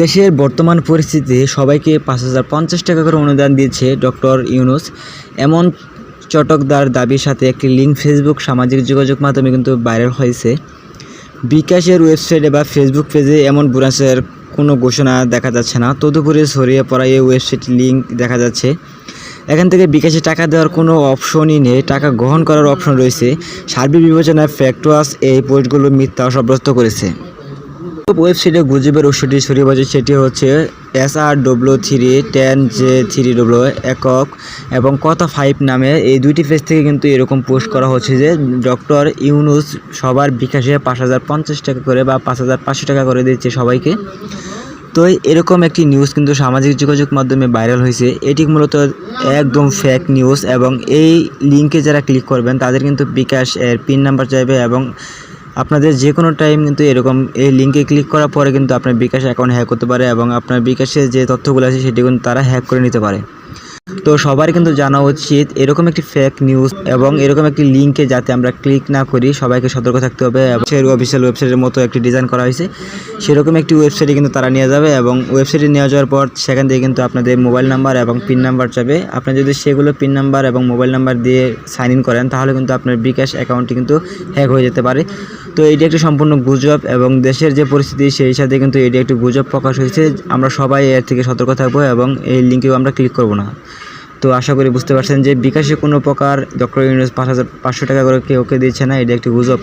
দেশের বর্তমান পরিস্থিতিতে সবাইকে পাঁচ হাজার পঞ্চাশ টাকা করে অনুদান দিয়েছে ডক্টর ইউনুস। এমন চটকদার দাবির সাথে একটি লিঙ্ক ফেসবুক সামাজিক যোগাযোগ মাধ্যমে কিন্তু ভাইরাল হয়েছে। বিকাশের ওয়েবসাইটে বা ফেসবুক পেজে এমন বোনাসের কোনো ঘোষণা দেখা যাচ্ছে না। তদুপরি ছড়িয়ে পড়া এই ওয়েবসাইট লিঙ্ক দেখা যাচ্ছে। এখান থেকে বিকাশে টাকা দেওয়ার কোনো অপশনই নেই। টাকা গ্রহণ করার অপশন রয়েছে। সার্বিক বিবেচনায় ফ্যাক্টওয়াস এই পোস্টগুলো মিথ্যা সাব্যস্ত করেছে। ওয়েবসাইটে গুজবের উৎসটি ছড়িয়ে পড়েছে, সেটি হচ্ছে S R W three ten J three W একক এবং কথা ফাইভ নামে। এই দুইটি পেজ থেকে কিন্তু এরকম পোস্ট করা হচ্ছে যে ডক্টর ইউনুস সবার বিকাশে পাঁচ হাজার পঞ্চাশ টাকা করে বা পাঁচ হাজার পাঁচশো টাকা করে দিচ্ছে সবাইকে। তো এরকম একটি নিউজ কিন্তু সামাজিক যোগাযোগ মাধ্যমে ভাইরাল হয়েছে। এটি মূলত একদম ফেক নিউজ এবং এই লিঙ্কে যারা ক্লিক করবেন, তাদের কিন্তু বিকাশ এর পিন নাম্বার চাইবে এবং আপনাদের যে কোনো টাইম কিন্তু এরকম এই লিঙ্কে ক্লিক করার পরে কিন্তু আপনার বিকাশ অ্যাকাউন্ট হ্যাক করতে পারে এবং আপনার বিকাশের যে তথ্যগুলো আছে সেটি কিন্তু তারা হ্যাক করে নিতে পারে। তো সবার কিন্তু জানা উচিত, এরকম একটি ফেক নিউজ এবং এরকম একটি লিঙ্কে যাতে আমরা ক্লিক না করি, সবাইকে সতর্ক থাকতে হবে অফিসিয়াল ওয়েবসাইটের মতো একটি ডিজাইন করা হয়েছে। সেরকম একটি ওয়েবসাইটে কিন্তু তারা নিয়ে যাবে এবং ওয়েবসাইটে নিয়ে যাওয়ার পর সেখান থেকে কিন্তু আপনাদের মোবাইল নাম্বার এবং পিন নাম্বার চাবে আপনি যদি সেগুলো পিন নাম্বার এবং মোবাইল নাম্বার দিয়ে সাইন ইন করেন, তাহলে কিন্তু আপনার বিকাশ অ্যাকাউন্টটি কিন্তু হ্যাক হয়ে যেতে পারে। তো এটি একটি সম্পূর্ণ গুজব এবং দেশের যে পরিস্থিতি, সেই সাথে কিন্তু এটি একটি গুজব প্রকাশ হয়েছে। আমরা সবাই এর থেকে সতর্ক থাকব এবং এই লিঙ্কেও আমরা ক্লিক করব না। তো আশা করি বুঝতে পারছেন যে বিকাশে কোনো প্রকার ডক্টর ইউনিভার্স পাঁচ হাজার পাঁচশো টাকা করে কেউ ওকে দিচ্ছে না, এটা একটি গুজব।